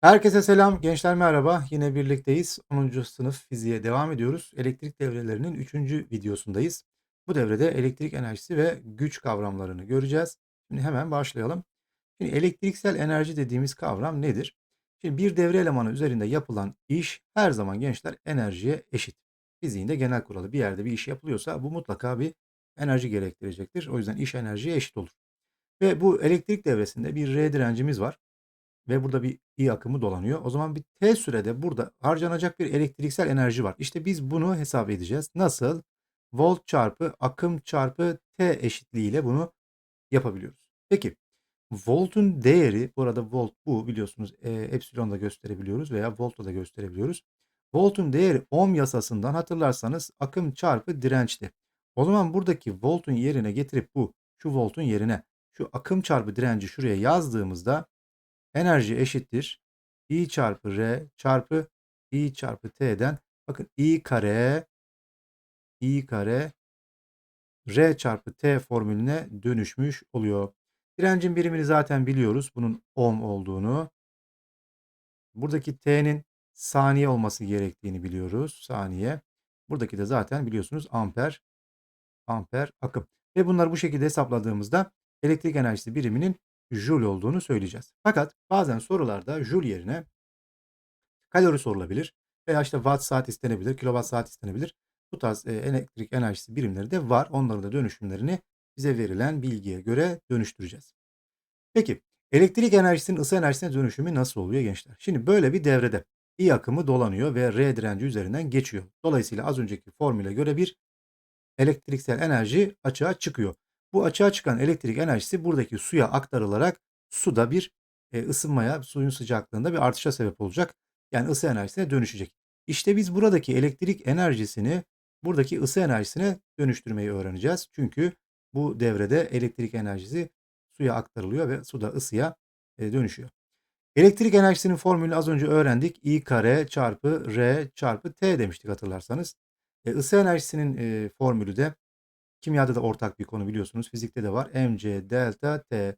Herkese selam, gençler merhaba. Yine birlikteyiz. 10. sınıf fiziğe devam ediyoruz. Elektrik devrelerinin 3. videosundayız. Bu devrede elektrik enerjisi ve güç kavramlarını göreceğiz. Şimdi hemen başlayalım. Şimdi elektriksel enerji dediğimiz kavram nedir? Şimdi bir devre elemanı üzerinde yapılan iş her zaman gençler enerjiye eşit. Fiziğin de genel kuralı bir yerde bir iş yapılıyorsa bu mutlaka bir enerji gerektirecektir. O yüzden iş enerjiye eşit olur. Ve bu elektrik devresinde bir R direncimiz var ve burada bir I akımı dolanıyor. O zaman bir T sürede burada harcanacak bir elektriksel enerji var. İşte biz bunu hesap edeceğiz. Nasıl? Volt çarpı akım çarpı T eşitliğiyle bunu yapabiliyoruz. Peki voltun değeri bu arada volt bu biliyorsunuz e, epsilon da gösterebiliyoruz veya voltla da gösterebiliyoruz. Voltun değeri ohm yasasından hatırlarsanız akım çarpı dirençti. O zaman buradaki voltun yerine getirip bu şu voltun yerine şu akım çarpı direnci şuraya yazdığımızda enerji eşittir. I çarpı R çarpı I çarpı T'den bakın I kare I kare R çarpı T formülüne dönüşmüş oluyor. Direncin birimini zaten biliyoruz. Bunun ohm olduğunu. Buradaki T'nin saniye olması gerektiğini biliyoruz. Saniye. Buradaki de zaten biliyorsunuz amper. Amper akım. Ve bunları bu şekilde hesapladığımızda elektrik enerjisi biriminin joule olduğunu söyleyeceğiz. Fakat bazen sorularda joule yerine kalori sorulabilir veya işte watt saat istenebilir, kilowatt saat istenebilir. Bu tarz e, elektrik enerjisi birimleri de var. Onların da dönüşümlerini bize verilen bilgiye göre dönüştüreceğiz. Peki elektrik enerjisinin ısı enerjisine dönüşümü nasıl oluyor gençler? Şimdi böyle bir devrede I akımı dolanıyor ve R direnci üzerinden geçiyor. Dolayısıyla az önceki formüle göre bir elektriksel enerji açığa çıkıyor. Bu açığa çıkan elektrik enerjisi buradaki suya aktarılarak suda bir e, ısınmaya, suyun sıcaklığında bir artışa sebep olacak. Yani ısı enerjisine dönüşecek. İşte biz buradaki elektrik enerjisini buradaki ısı enerjisine dönüştürmeyi öğreneceğiz. Çünkü bu devrede elektrik enerjisi suya aktarılıyor ve suda ısıya e, dönüşüyor. Elektrik enerjisinin formülünü az önce öğrendik. I kare çarpı R çarpı T demiştik hatırlarsanız. E, ısı enerjisinin e, formülü de kimyada da ortak bir konu biliyorsunuz. Fizikte de var. mc delta T.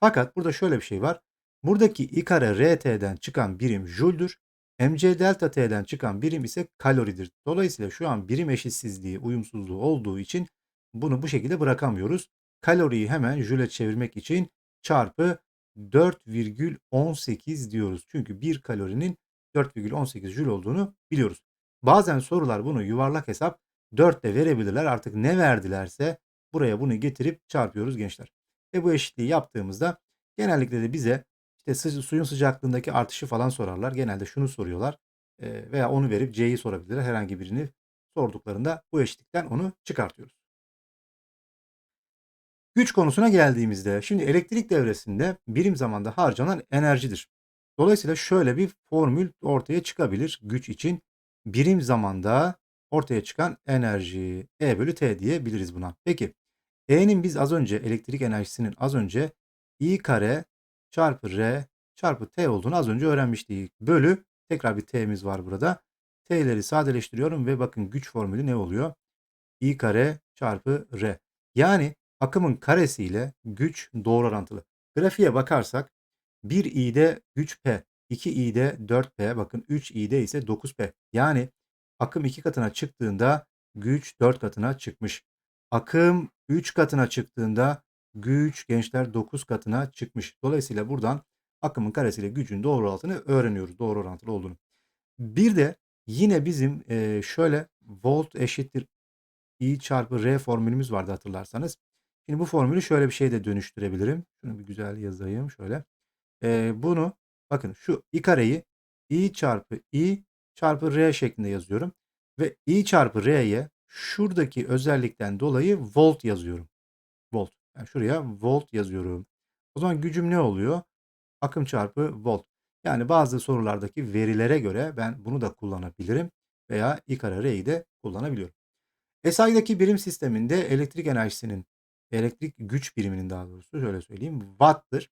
Fakat burada şöyle bir şey var. Buradaki I kare RT'den çıkan birim jüldür. mc delta T'den çıkan birim ise kaloridir. Dolayısıyla şu an birim eşitsizliği, uyumsuzluğu olduğu için bunu bu şekilde bırakamıyoruz. Kaloriyi hemen jüle çevirmek için çarpı 4,18 diyoruz. Çünkü bir kalorinin 4,18 jül olduğunu biliyoruz. Bazen sorular bunu yuvarlak hesap 4 de verebilirler. Artık ne verdilerse buraya bunu getirip çarpıyoruz gençler. Ve bu eşitliği yaptığımızda genellikle de bize işte suyun sıcaklığındaki artışı falan sorarlar. Genelde şunu soruyorlar veya onu verip C'yi sorabilirler. Herhangi birini sorduklarında bu eşitlikten onu çıkartıyoruz. Güç konusuna geldiğimizde şimdi elektrik devresinde birim zamanda harcanan enerjidir. Dolayısıyla şöyle bir formül ortaya çıkabilir güç için. Birim zamanda ortaya çıkan enerji E bölü T diyebiliriz buna. Peki E'nin biz az önce elektrik enerjisinin az önce I kare çarpı R çarpı T olduğunu az önce öğrenmiştik. Bölü tekrar bir T'miz var burada. T'leri sadeleştiriyorum ve bakın güç formülü ne oluyor? I kare çarpı R. Yani akımın karesiyle güç doğru orantılı. Grafiğe bakarsak 1 i'de güç P, 2 i'de 4P, bakın 3 i'de ise 9P. Yani akım 2 katına çıktığında güç 4 katına çıkmış. Akım 3 katına çıktığında güç gençler 9 katına çıkmış. Dolayısıyla buradan akımın karesiyle gücün doğru orantını öğreniyoruz. Doğru orantılı olduğunu. Bir de yine bizim şöyle volt eşittir I çarpı R formülümüz vardı hatırlarsanız. Şimdi bu formülü şöyle bir şeyde dönüştürebilirim. Şunu bir güzel yazayım şöyle. Ee, bunu bakın şu i kareyi i çarpı i çarpı r şeklinde yazıyorum. Ve i çarpı r'ye şuradaki özellikten dolayı volt yazıyorum. Volt. Yani şuraya volt yazıyorum. O zaman gücüm ne oluyor? Akım çarpı volt. Yani bazı sorulardaki verilere göre ben bunu da kullanabilirim. Veya i kare r'yi de kullanabiliyorum. SI'daki birim sisteminde elektrik enerjisinin elektrik güç biriminin daha doğrusu şöyle söyleyeyim watt'tır.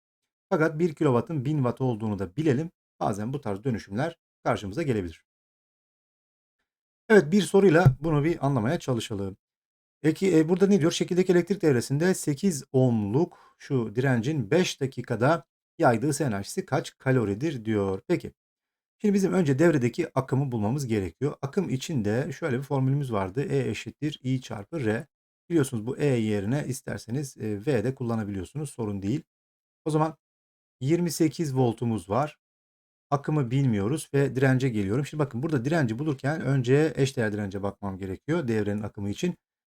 Fakat 1 kW'ın 1000 watt olduğunu da bilelim. Bazen bu tarz dönüşümler karşımıza gelebilir. Evet bir soruyla bunu bir anlamaya çalışalım. Peki e, burada ne diyor? Şekildeki elektrik devresinde 8 ohmluk şu direncin 5 dakikada yaydığı enerjisi kaç kaloridir diyor. Peki. Şimdi bizim önce devredeki akımı bulmamız gerekiyor. Akım için de şöyle bir formülümüz vardı. E eşittir I çarpı R. Biliyorsunuz bu E yerine isterseniz e, V de kullanabiliyorsunuz. Sorun değil. O zaman 28 voltumuz var. Akımı bilmiyoruz ve dirence geliyorum. Şimdi bakın burada direnci bulurken önce eşdeğer dirence bakmam gerekiyor devrenin akımı için.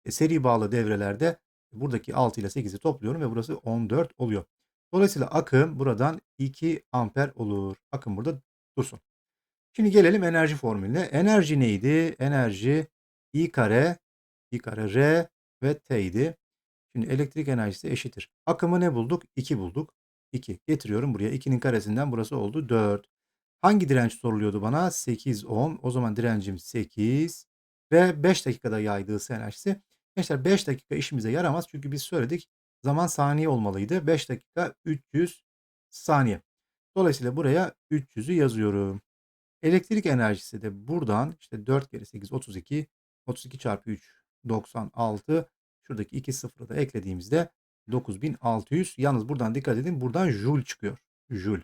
E, seri bağlı devrelerde buradaki 6 ile 8'i topluyorum ve burası 14 oluyor. Dolayısıyla akım buradan 2 amper olur. Akım burada dursun. Şimdi gelelim enerji formülüne. Enerji neydi? Enerji I kare, I kare R ve T idi. Şimdi elektrik enerjisi eşittir. Akımı ne bulduk? 2 bulduk. 2. Getiriyorum buraya. 2'nin karesinden burası oldu 4. Hangi direnç soruluyordu bana? 8 ohm. O zaman direncim 8 ve 5 dakikada yaydığı enerjisi. Gençler 5 dakika işimize yaramaz çünkü biz söyledik zaman saniye olmalıydı. 5 dakika 300 saniye. Dolayısıyla buraya 300'ü yazıyorum. Elektrik enerjisi de buradan işte 4 kere 8 32 32 çarpı 3 96 şuradaki 2 sıfırı da eklediğimizde 9600 yalnız buradan dikkat edin buradan joule çıkıyor. Joule.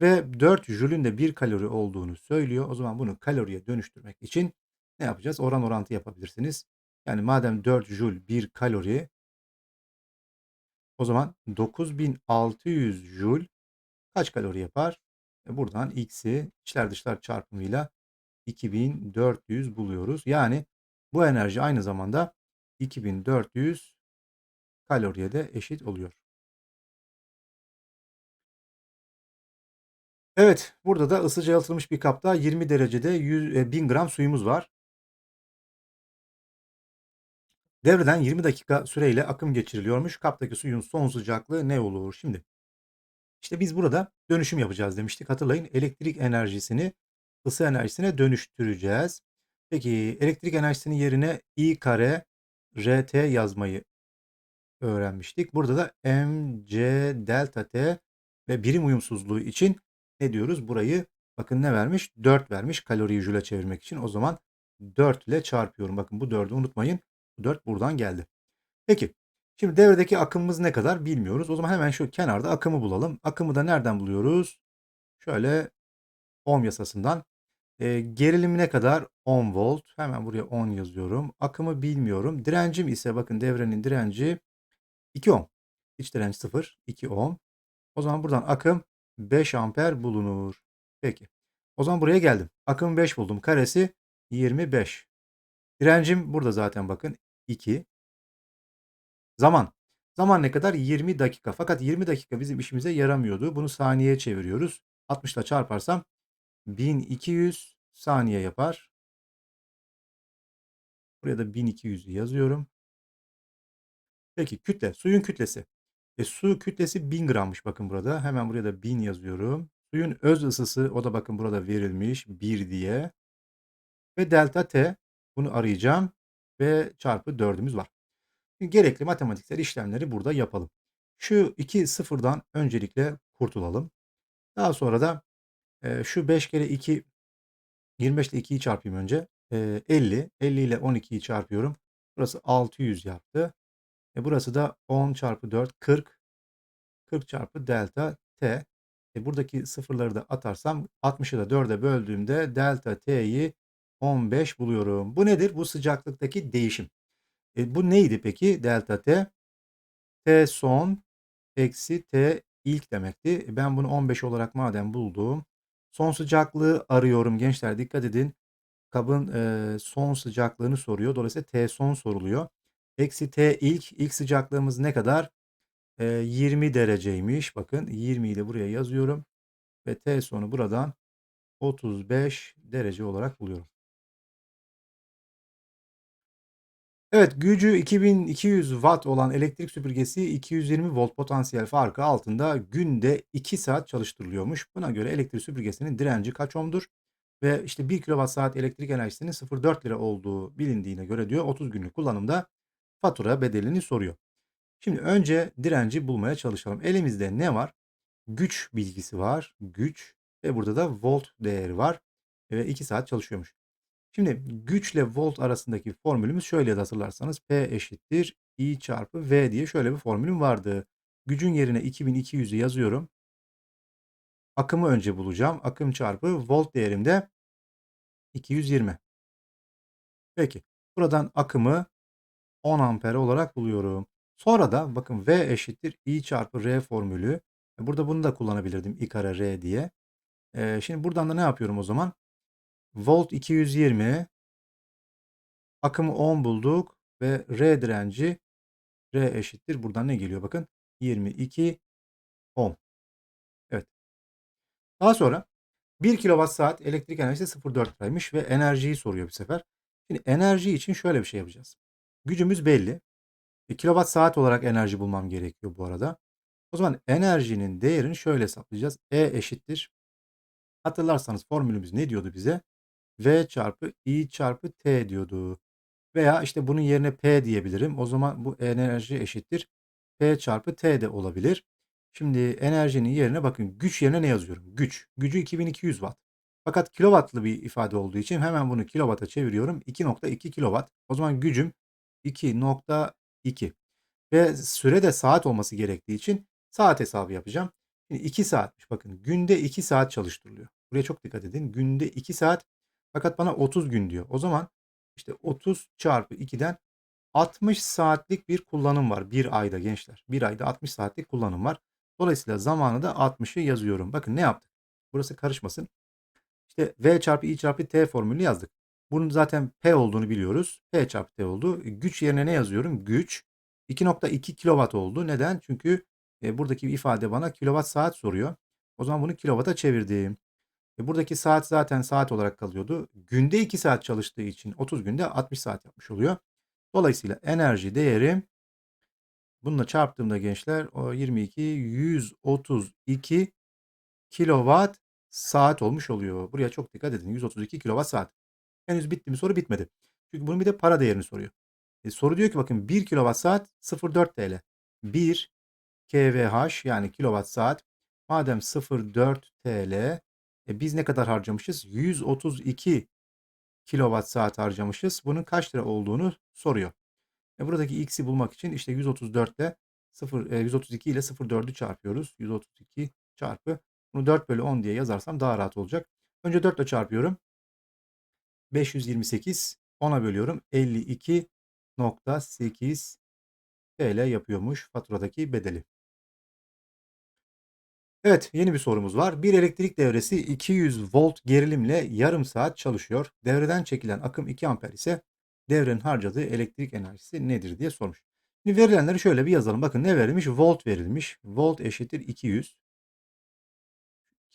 Ve 4 jülün de 1 kalori olduğunu söylüyor. O zaman bunu kaloriye dönüştürmek için ne yapacağız? Oran orantı yapabilirsiniz. Yani madem 4 jül 1 kalori o zaman 9600 jül kaç kalori yapar? E buradan x'i içler dışlar çarpımıyla 2400 buluyoruz. Yani bu enerji aynı zamanda 2400 kaloriye de eşit oluyor. Evet, burada da ısıca yalıtılmış bir kapta 20 derecede 100, e, 1000 gram suyumuz var. Devreden 20 dakika süreyle akım geçiriliyormuş. Kaptaki suyun son sıcaklığı ne olur? Şimdi işte biz burada dönüşüm yapacağız demiştik. Hatırlayın elektrik enerjisini ısı enerjisine dönüştüreceğiz. Peki elektrik enerjisinin yerine I kare RT yazmayı öğrenmiştik. Burada da mc delta t ve birim uyumsuzluğu için ne diyoruz? Burayı bakın ne vermiş? 4 vermiş kaloriyi jüle çevirmek için. O zaman 4 ile çarpıyorum. Bakın bu 4'ü unutmayın. Bu 4 buradan geldi. Peki. Şimdi devredeki akımımız ne kadar bilmiyoruz. O zaman hemen şu kenarda akımı bulalım. Akımı da nereden buluyoruz? Şöyle ohm yasasından. E, gerilim ne kadar? 10 volt. Hemen buraya 10 yazıyorum. Akımı bilmiyorum. Direncim ise bakın devrenin direnci 2 ohm. İç direnç 0. 2 ohm. O zaman buradan akım 5 amper bulunur. Peki. O zaman buraya geldim. Akım 5 buldum. Karesi 25. Direncim burada zaten bakın 2. Zaman. Zaman ne kadar? 20 dakika. Fakat 20 dakika bizim işimize yaramıyordu. Bunu saniyeye çeviriyoruz. 60 ile çarparsam 1200 saniye yapar. Buraya da 1200'ü yazıyorum. Peki kütle. Suyun kütlesi. E, su kütlesi 1000 grammış bakın burada. Hemen buraya da 1000 yazıyorum. Suyun öz ısısı o da bakın burada verilmiş 1 diye. Ve delta T bunu arayacağım ve çarpı 4'ümüz var. Gerekli matematiksel işlemleri burada yapalım. Şu iki sıfırdan öncelikle kurtulalım. Daha sonra da e, şu 5 kere 2 25 ile 2'yi çarpayım önce. E, 50. 50 ile 12'yi çarpıyorum. Burası 600 yaptı. E, burası da 10 çarpı 4 40. 40 çarpı delta t. E, buradaki sıfırları da atarsam 60'ı da 4'e böldüğümde delta t'yi 15 buluyorum. Bu nedir? Bu sıcaklıktaki değişim. E, bu neydi peki delta t? T son eksi T ilk demekti. E, ben bunu 15 olarak madem buldum. Son sıcaklığı arıyorum gençler dikkat edin. Kabın e, son sıcaklığını soruyor. Dolayısıyla T son soruluyor. Eksi T ilk. ilk sıcaklığımız ne kadar? E, 20 dereceymiş. Bakın 20'yi de buraya yazıyorum. Ve T sonu buradan 35 derece olarak buluyorum. Evet, gücü 2200 watt olan elektrik süpürgesi 220 volt potansiyel farkı altında günde 2 saat çalıştırılıyormuş. Buna göre elektrik süpürgesinin direnci kaç ohm'dur? Ve işte 1 kWh elektrik enerjisinin 0,4 lira olduğu bilindiğine göre diyor 30 günlük kullanımda fatura bedelini soruyor. Şimdi önce direnci bulmaya çalışalım. Elimizde ne var? Güç bilgisi var. Güç ve burada da volt değeri var. Ve 2 saat çalışıyormuş. Şimdi güçle volt arasındaki formülümüz şöyle hatırlarsanız P eşittir I çarpı V diye şöyle bir formülüm vardı. Gücün yerine 2200'ü yazıyorum. Akımı önce bulacağım. Akım çarpı volt değerim de 220. Peki. Buradan akımı 10 amper olarak buluyorum. Sonra da bakın V eşittir I çarpı R formülü. E, burada bunu da kullanabilirdim. I kare R diye. Ee, şimdi buradan da ne yapıyorum o zaman? Volt 220. Akımı 10 bulduk. Ve R direnci R eşittir. Buradan ne geliyor bakın. 22 ohm. Evet. Daha sonra 1 kilowatt saat elektrik enerjisi 0.4 liraymış ve enerjiyi soruyor bir sefer. Şimdi enerji için şöyle bir şey yapacağız. Gücümüz belli. E, kilowatt saat olarak enerji bulmam gerekiyor bu arada. O zaman enerjinin değerini şöyle hesaplayacağız. E eşittir. Hatırlarsanız formülümüz ne diyordu bize? V çarpı I çarpı T diyordu. Veya işte bunun yerine P diyebilirim. O zaman bu enerji eşittir. P çarpı T de olabilir. Şimdi enerjinin yerine bakın güç yerine ne yazıyorum? Güç. Gücü 2200 watt. Fakat kilowattlı bir ifade olduğu için hemen bunu kilowatt'a çeviriyorum. 2.2 kilowatt. O zaman gücüm 2.2. Ve süre de saat olması gerektiği için saat hesabı yapacağım. Şimdi 2 saatmiş. Bakın günde 2 saat çalıştırılıyor. Buraya çok dikkat edin. Günde 2 saat fakat bana 30 gün diyor. O zaman işte 30 çarpı 2'den 60 saatlik bir kullanım var. Bir ayda gençler. Bir ayda 60 saatlik kullanım var. Dolayısıyla zamanı da 60'ı yazıyorum. Bakın ne yaptık? Burası karışmasın. İşte V çarpı I çarpı T formülünü yazdık. Bunun zaten P olduğunu biliyoruz. P çarpı T oldu. Güç yerine ne yazıyorum? Güç 2.2 kilowatt oldu. Neden? Çünkü e, buradaki ifade bana kilowatt saat soruyor. O zaman bunu kilowatt'a çevirdim. E, buradaki saat zaten saat olarak kalıyordu. Günde 2 saat çalıştığı için 30 günde 60 saat yapmış oluyor. Dolayısıyla enerji değerim bununla çarptığımda gençler o 22 132 kilowatt saat olmuş oluyor. Buraya çok dikkat edin. 132 kilowatt saat. Henüz bitti mi soru bitmedi. Çünkü bunun bir de para değerini soruyor. E, soru diyor ki bakın 1 kilowatt saat 0.4 TL. 1 kWh yani kilowatt saat madem 0.4 TL e, biz ne kadar harcamışız? 132 kilowatt saat harcamışız. Bunun kaç lira olduğunu soruyor. E, buradaki x'i bulmak için işte 134 ile 0, e, 132 ile 0.4'ü çarpıyoruz. 132 çarpı bunu 4 bölü 10 diye yazarsam daha rahat olacak. Önce 4 ile çarpıyorum. 528 10'a bölüyorum. 52.8 TL yapıyormuş faturadaki bedeli. Evet, yeni bir sorumuz var. Bir elektrik devresi 200 volt gerilimle yarım saat çalışıyor. Devreden çekilen akım 2 amper ise devrenin harcadığı elektrik enerjisi nedir diye sormuş. Şimdi verilenleri şöyle bir yazalım. Bakın ne verilmiş? Volt verilmiş. Volt eşittir 200.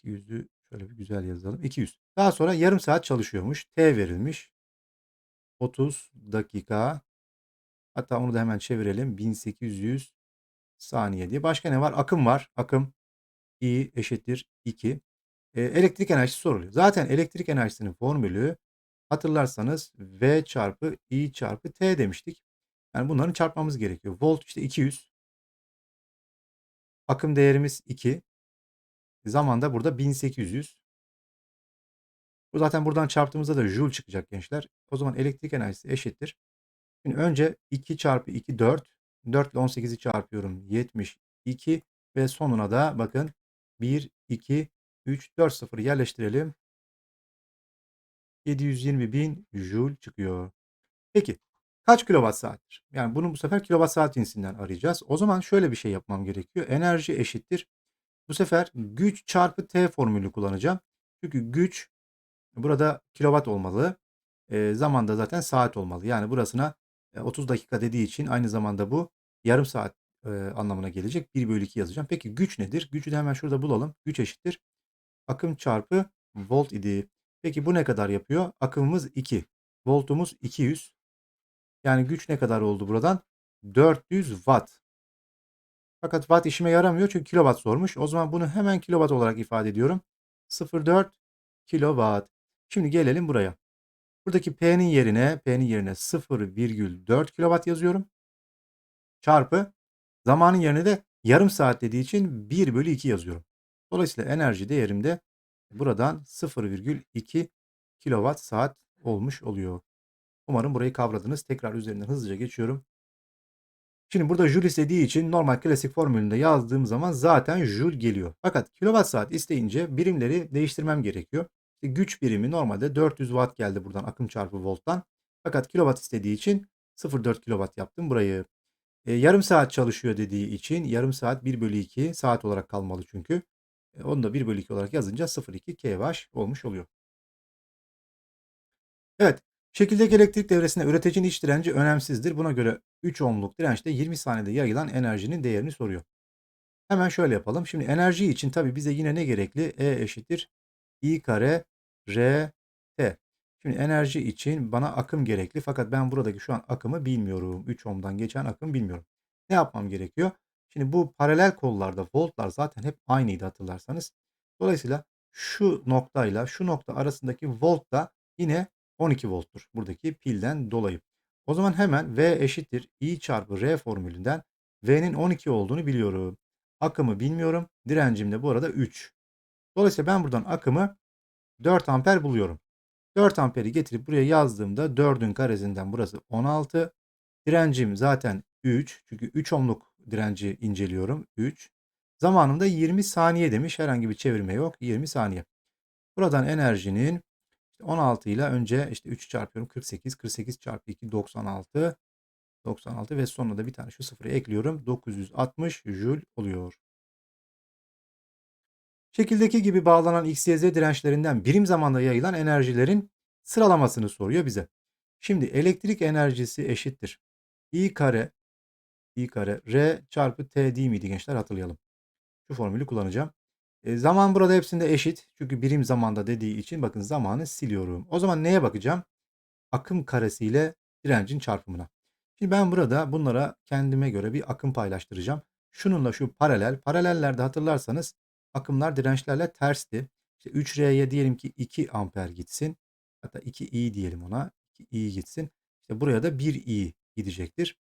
200'ü şöyle bir güzel yazalım. 200. Daha sonra yarım saat çalışıyormuş. T verilmiş. 30 dakika. Hatta onu da hemen çevirelim. 1800 saniye diye. Başka ne var? Akım var. Akım I eşittir 2. E, elektrik enerjisi soruluyor. Zaten elektrik enerjisinin formülü hatırlarsanız V çarpı I çarpı T demiştik. Yani bunların çarpmamız gerekiyor. Volt işte 200. Akım değerimiz 2. Zaman da burada 1800. Bu zaten buradan çarptığımızda da joule çıkacak gençler. O zaman elektrik enerjisi eşittir. Şimdi önce 2 çarpı 2 4. 4 ile 18'i çarpıyorum. 72 ve sonuna da bakın 1, 2, 3, 4 sıfır yerleştirelim. 720 bin joule çıkıyor. Peki kaç kilowatt saattir? Yani bunu bu sefer kilowatt saat cinsinden arayacağız. O zaman şöyle bir şey yapmam gerekiyor. Enerji eşittir. Bu sefer güç çarpı T formülü kullanacağım. Çünkü güç burada kilowatt olmalı. E, zaman da zaten saat olmalı. Yani burasına e, 30 dakika dediği için aynı zamanda bu yarım saat e, anlamına gelecek. 1 bölü 2 yazacağım. Peki güç nedir? Gücü de hemen şurada bulalım. Güç eşittir. Akım çarpı volt idi. Peki bu ne kadar yapıyor? Akımımız 2. Voltumuz 200. Yani güç ne kadar oldu buradan? 400 watt. Fakat watt işime yaramıyor çünkü kilowatt sormuş. O zaman bunu hemen kilowatt olarak ifade ediyorum. 0.4 kilowatt. Şimdi gelelim buraya. Buradaki P'nin yerine P'nin yerine 0,4 kilowatt yazıyorum. Çarpı zamanın yerine de yarım saat dediği için 1 bölü 2 yazıyorum. Dolayısıyla enerji değerim de buradan 0,2 kilowatt saat olmuş oluyor. Umarım burayı kavradınız. Tekrar üzerinden hızlıca geçiyorum. Şimdi burada joule istediği için normal klasik formülünde yazdığım zaman zaten joule geliyor. Fakat kilowatt saat isteyince birimleri değiştirmem gerekiyor. İşte güç birimi normalde 400 watt geldi buradan akım çarpı volttan. Fakat kilowatt istediği için 0.4 kilowatt yaptım burayı. E, yarım saat çalışıyor dediği için yarım saat 1 bölü 2 saat olarak kalmalı çünkü. E, onu da 1 bölü 2 olarak yazınca 0.2 kWh olmuş oluyor. Evet. Şekildeki elektrik devresinde üreticinin iç direnci önemsizdir. Buna göre 3 ohmluk dirençte 20 saniyede yayılan enerjinin değerini soruyor. Hemen şöyle yapalım. Şimdi enerji için tabii bize yine ne gerekli? E eşittir I kare R T. Şimdi enerji için bana akım gerekli fakat ben buradaki şu an akımı bilmiyorum. 3 ohm'dan geçen akım bilmiyorum. Ne yapmam gerekiyor? Şimdi bu paralel kollarda voltlar zaten hep aynıydı hatırlarsanız. Dolayısıyla şu noktayla şu nokta arasındaki volt da yine 12 volttur. Buradaki pilden dolayı. O zaman hemen V eşittir I çarpı R formülünden V'nin 12 olduğunu biliyorum. Akımı bilmiyorum. Direncim de bu arada 3. Dolayısıyla ben buradan akımı 4 amper buluyorum. 4 amperi getirip buraya yazdığımda 4'ün karesinden burası 16. Direncim zaten 3. Çünkü 3 ohmluk direnci inceliyorum. 3. Zamanımda 20 saniye demiş. Herhangi bir çevirme yok. 20 saniye. Buradan enerjinin 16 ile önce işte 3 çarpıyorum 48. 48 çarpı 2 96. 96 ve sonuna da bir tane şu sıfırı ekliyorum. 960 Joule oluyor. Şekildeki gibi bağlanan X, Y, Z dirençlerinden birim zamanda yayılan enerjilerin sıralamasını soruyor bize. Şimdi elektrik enerjisi eşittir. I kare I kare R çarpı T değil miydi gençler hatırlayalım. Şu formülü kullanacağım. E, zaman burada hepsinde eşit. Çünkü birim zamanda dediği için bakın zamanı siliyorum. O zaman neye bakacağım? Akım karesiyle direncin çarpımına. Şimdi ben burada bunlara kendime göre bir akım paylaştıracağım. Şununla şu paralel. Paralellerde hatırlarsanız akımlar dirençlerle tersti. İşte 3R'ye diyelim ki 2 amper gitsin. Hatta 2i diyelim ona. 2i gitsin. İşte buraya da 1i gidecektir.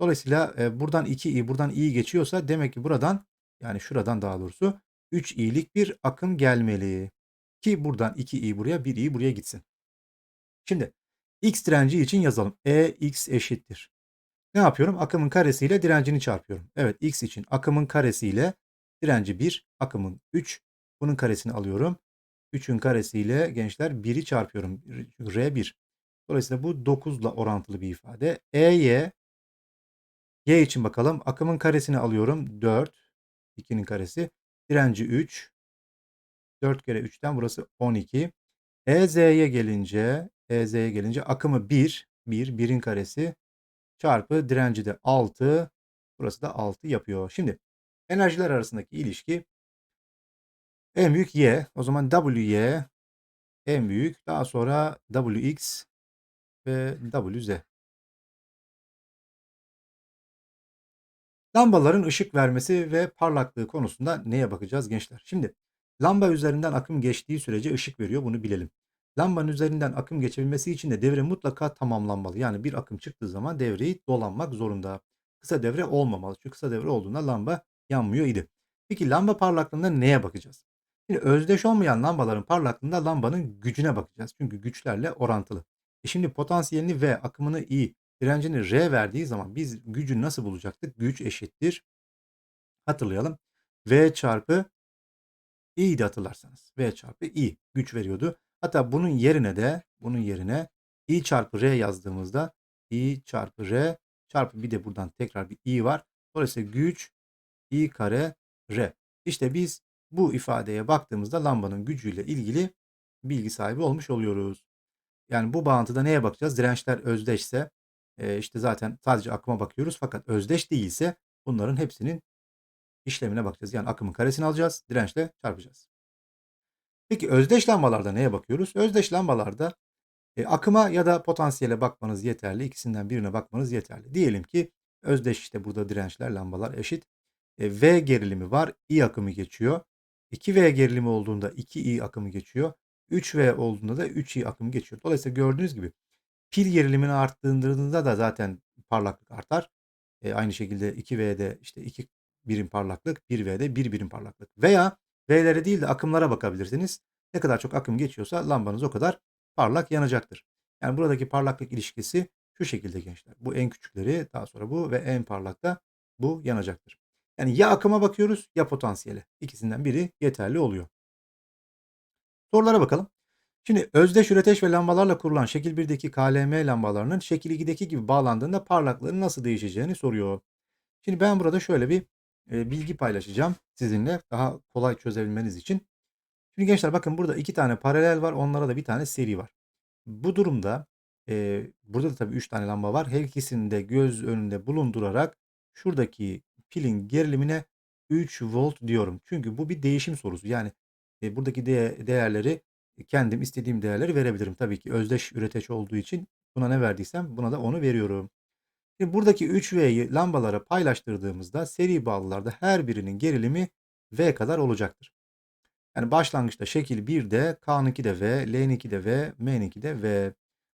Dolayısıyla e, buradan 2i buradan i geçiyorsa demek ki buradan yani şuradan daha doğrusu 3i'lik bir akım gelmeli. Ki buradan 2i buraya 1i buraya gitsin. Şimdi x direnci için yazalım. E x eşittir. Ne yapıyorum? Akımın karesiyle direncini çarpıyorum. Evet x için akımın karesiyle direnci 1, akımın 3. Bunun karesini alıyorum. 3'ün karesiyle gençler 1'i çarpıyorum. R 1. Dolayısıyla bu 9 ile orantılı bir ifade. E'ye Y için bakalım. Akımın karesini alıyorum. 4. 2'nin karesi. Direnci 3. 4 kere 3'ten burası 12. EZ'ye gelince EZ'ye gelince akımı 1. 1. 1'in karesi çarpı direnci de 6. Burası da 6 yapıyor. Şimdi enerjiler arasındaki ilişki en büyük Y. O zaman WY en büyük. Daha sonra WX ve WZ. Lambaların ışık vermesi ve parlaklığı konusunda neye bakacağız gençler? Şimdi lamba üzerinden akım geçtiği sürece ışık veriyor bunu bilelim. Lambanın üzerinden akım geçebilmesi için de devre mutlaka tamamlanmalı. Yani bir akım çıktığı zaman devreyi dolanmak zorunda. Kısa devre olmamalı. Çünkü kısa devre olduğunda lamba yanmıyor idi. Peki lamba parlaklığında neye bakacağız? Şimdi özdeş olmayan lambaların parlaklığında lambanın gücüne bakacağız. Çünkü güçlerle orantılı. E şimdi potansiyelini V, akımını I, direncini R verdiği zaman biz gücü nasıl bulacaktık? Güç eşittir. Hatırlayalım. V çarpı İ'ydi hatırlarsanız. V çarpı I güç veriyordu. Hatta bunun yerine de bunun yerine I çarpı R yazdığımızda I çarpı R çarpı bir de buradan tekrar bir I var. Dolayısıyla güç I kare R. İşte biz bu ifadeye baktığımızda lambanın gücüyle ilgili bilgi sahibi olmuş oluyoruz. Yani bu bağıntıda neye bakacağız? Dirençler özdeşse e, işte zaten sadece akıma bakıyoruz. Fakat özdeş değilse bunların hepsinin işlemine bakacağız. Yani akımın karesini alacağız. Dirençle çarpacağız. Peki özdeş lambalarda neye bakıyoruz? Özdeş lambalarda e, akıma ya da potansiyele bakmanız yeterli. İkisinden birine bakmanız yeterli. Diyelim ki özdeş işte burada dirençler lambalar eşit. E, v gerilimi var. I akımı geçiyor. 2V gerilimi olduğunda 2I akımı geçiyor. 3V olduğunda da 3I akımı geçiyor. Dolayısıyla gördüğünüz gibi pil gerilimini arttırdığında da zaten parlaklık artar. E, aynı şekilde 2V'de işte 2 birim parlaklık, 1V'de 1 birim parlaklık. Veya V'lere değil de akımlara bakabilirsiniz. Ne kadar çok akım geçiyorsa lambanız o kadar parlak yanacaktır. Yani buradaki parlaklık ilişkisi Şu şekilde gençler. Bu en küçükleri, daha sonra bu ve en parlak da bu yanacaktır. Yani ya akıma bakıyoruz ya potansiyele. İkisinden biri yeterli oluyor. Sorulara bakalım. Şimdi özdeş üreteç ve lambalarla kurulan şekil 1'deki KLM lambalarının şekil 2'deki gibi bağlandığında parlaklığının nasıl değişeceğini soruyor. Şimdi ben burada şöyle bir e, bilgi paylaşacağım sizinle daha kolay çözebilmeniz için. Şimdi gençler bakın burada iki tane paralel var. Onlara da bir tane seri var. Bu durumda e, burada da tabii 3 tane lamba var. Her ikisini de göz önünde bulundurarak şuradaki pilin gerilimine 3 volt diyorum. Çünkü bu bir değişim sorusu. Yani e, buradaki de değerleri kendim istediğim değerleri verebilirim. Tabii ki özdeş üreteç olduğu için buna ne verdiysem buna da onu veriyorum. Şimdi buradaki 3V'yi lambalara paylaştırdığımızda seri bağlılarda her birinin gerilimi V kadar olacaktır. Yani başlangıçta şekil 1'de, K'nınki de V, L'ninki de V, M'ninki de V.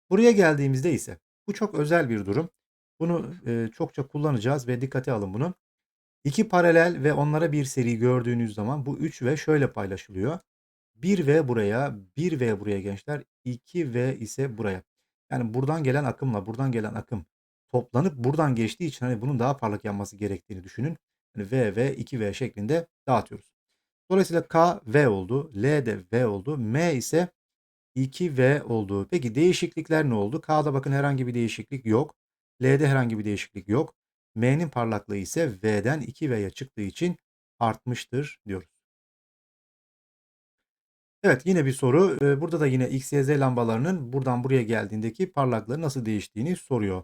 Buraya geldiğimizde ise bu çok özel bir durum. Bunu e, çokça kullanacağız ve dikkate alın bunu. İki paralel ve onlara bir seri gördüğünüz zaman bu 3V şöyle paylaşılıyor. 1V buraya, 1V buraya gençler, 2V ise buraya. Yani buradan gelen akımla buradan gelen akım toplanıp buradan geçtiği için hani bunun daha parlak yanması gerektiğini düşünün. Hani V ve 2V şeklinde dağıtıyoruz. Dolayısıyla K V oldu. L de V oldu. M ise 2V oldu. Peki değişiklikler ne oldu? K'da bakın herhangi bir değişiklik yok. L'de herhangi bir değişiklik yok. M'nin parlaklığı ise V'den 2V'ye çıktığı için artmıştır diyoruz. Evet yine bir soru. Ee, burada da yine X, Y, Z lambalarının buradan buraya geldiğindeki parlaklığı nasıl değiştiğini soruyor.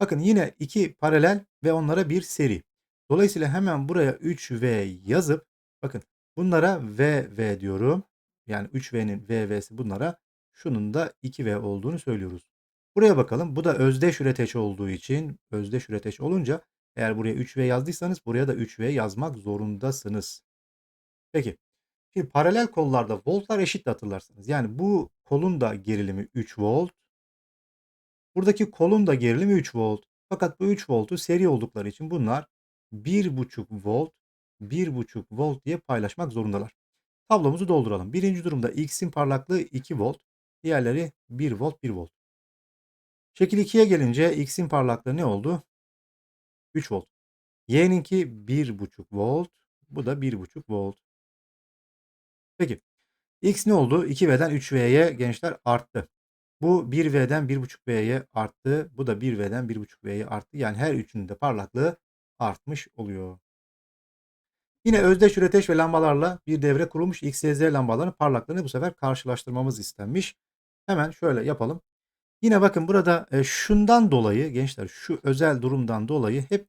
Bakın yine iki paralel ve onlara bir seri. Dolayısıyla hemen buraya 3V yazıp bakın bunlara VV diyorum. Yani 3V'nin VV'si bunlara şunun da 2V olduğunu söylüyoruz. Buraya bakalım. Bu da özdeş üreteç olduğu için özdeş üreteç olunca eğer buraya 3V yazdıysanız buraya da 3V yazmak zorundasınız. Peki. Şimdi paralel kollarda voltlar eşit hatırlarsınız. Yani bu kolun da gerilimi 3 volt. Buradaki kolun da gerilimi 3 volt. Fakat bu 3 voltu seri oldukları için bunlar 1,5 volt, 1,5 volt diye paylaşmak zorundalar. Tablomuzu dolduralım. Birinci durumda X'in parlaklığı 2 volt. Diğerleri 1 volt, 1 volt. Şekil 2'ye gelince X'in parlaklığı ne oldu? 3 volt. Y'ninki 1,5 volt. Bu da 1,5 volt. Peki. X ne oldu? 2V'den 3V'ye gençler arttı. Bu 1V'den 1,5V'ye arttı. Bu da 1V'den 1,5V'ye arttı. Yani her üçünün de parlaklığı artmış oluyor. Yine özdeş üreteç ve lambalarla bir devre kurulmuş X, Y, Z lambaların parlaklığını bu sefer karşılaştırmamız istenmiş. Hemen şöyle yapalım. Yine bakın burada e, şundan dolayı gençler şu özel durumdan dolayı hep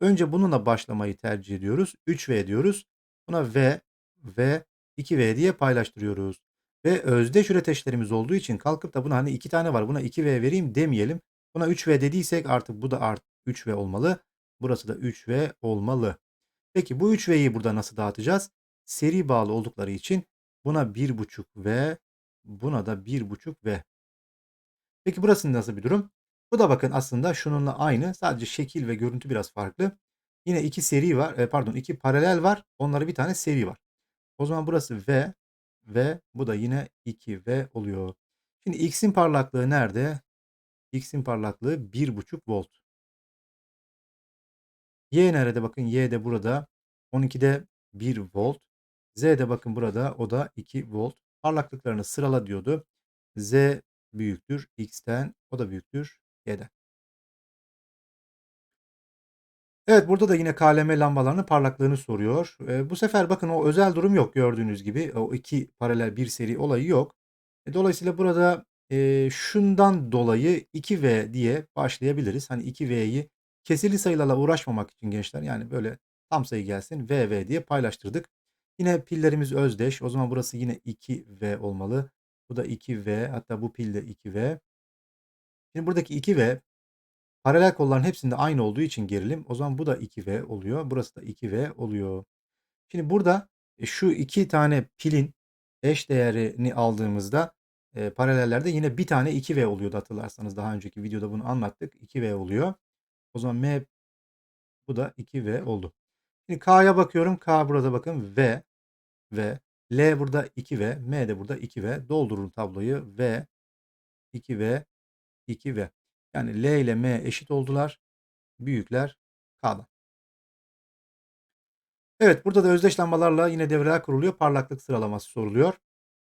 önce bununla başlamayı tercih ediyoruz. 3V diyoruz. Buna V, V, 2V diye paylaştırıyoruz. Ve özdeş üreteçlerimiz olduğu için kalkıp da buna hani 2 tane var buna 2V vereyim demeyelim. Buna 3V dediysek artık bu da art 3V olmalı. Burası da 3V olmalı. Peki bu 3V'yi burada nasıl dağıtacağız? Seri bağlı oldukları için buna 1,5V, buna da 1,5V. Peki burası nasıl bir durum? Bu da bakın aslında şununla aynı. Sadece şekil ve görüntü biraz farklı. Yine iki seri var. E, pardon iki paralel var. Onlara bir tane seri var. O zaman burası V ve bu da yine 2V oluyor. Şimdi X'in parlaklığı nerede? X'in parlaklığı 1,5 volt. Y nerede? Bakın Y de burada. 12'de 1 volt. Z de bakın burada. O da 2 volt. Parlaklıklarını sırala diyordu. Z büyüktür X'ten. O da büyüktür Y'den. Evet burada da yine KLM lambalarının parlaklığını soruyor. E, bu sefer bakın o özel durum yok gördüğünüz gibi. O iki paralel bir seri olayı yok. E, dolayısıyla burada e, şundan dolayı 2V diye başlayabiliriz. Hani 2V'yi kesirli sayılarla uğraşmamak için gençler yani böyle tam sayı gelsin VV diye paylaştırdık. Yine pillerimiz özdeş. O zaman burası yine 2V olmalı. Bu da 2V hatta bu pil de 2V. Şimdi buradaki 2V Paralel kolların hepsinde aynı olduğu için gerilim o zaman bu da 2V oluyor. Burası da 2V oluyor. Şimdi burada e, şu iki tane pilin eş değerini aldığımızda e, paralellerde yine bir tane 2V oluyordu hatırlarsanız. Daha önceki videoda bunu anlattık. 2V oluyor. O zaman M bu da 2V oldu. Şimdi K'ya bakıyorum. K burada bakın V V. L burada 2V. M de burada 2V. Doldurun tabloyu. V 2V 2V. Yani L ile M eşit oldular. Büyükler K'dan. Evet burada da özdeş lambalarla yine devreler kuruluyor. Parlaklık sıralaması soruluyor.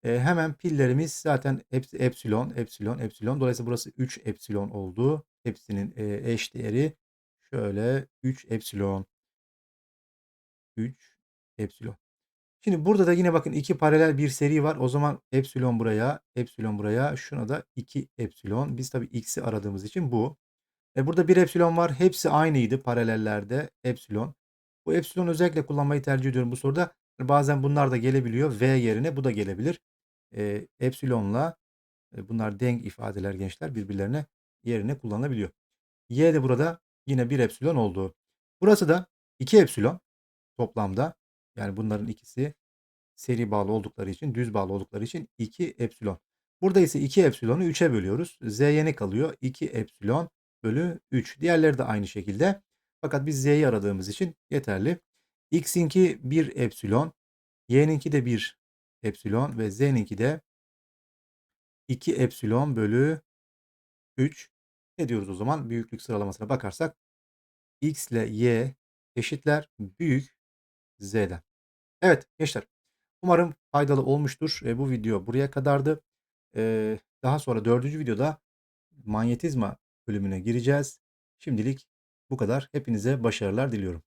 E, hemen pillerimiz zaten hepsi epsilon, epsilon, epsilon. Dolayısıyla burası 3 epsilon oldu. Hepsinin e, eş değeri şöyle 3 epsilon. 3 epsilon. Şimdi burada da yine bakın iki paralel bir seri var. O zaman epsilon buraya, epsilon buraya. Şuna da 2 epsilon. Biz tabii x'i aradığımız için bu. E burada bir epsilon var. Hepsi aynıydı paralellerde. Epsilon. Bu epsilon özellikle kullanmayı tercih ediyorum bu soruda. Bazen bunlar da gelebiliyor. V yerine bu da gelebilir. E, epsilonla e, bunlar denk ifadeler gençler birbirlerine yerine kullanılabiliyor. Y de burada yine bir epsilon oldu. Burası da 2 epsilon toplamda. Yani bunların ikisi seri bağlı oldukları için, düz bağlı oldukları için 2 epsilon. Burada ise 2 epsilonu 3'e bölüyoruz. Z'ye ne kalıyor? 2 epsilon bölü 3. Diğerleri de aynı şekilde. Fakat biz Z'yi aradığımız için yeterli. X'inki 1 epsilon, Y'ninki de 1 epsilon ve Z'ninki de 2 epsilon bölü 3. Ne diyoruz o zaman? Büyüklük sıralamasına bakarsak X ile Y eşitler büyük Z'den. Evet gençler umarım faydalı olmuştur. E, bu video buraya kadardı. E, daha sonra dördüncü videoda manyetizma bölümüne gireceğiz. Şimdilik bu kadar. Hepinize başarılar diliyorum.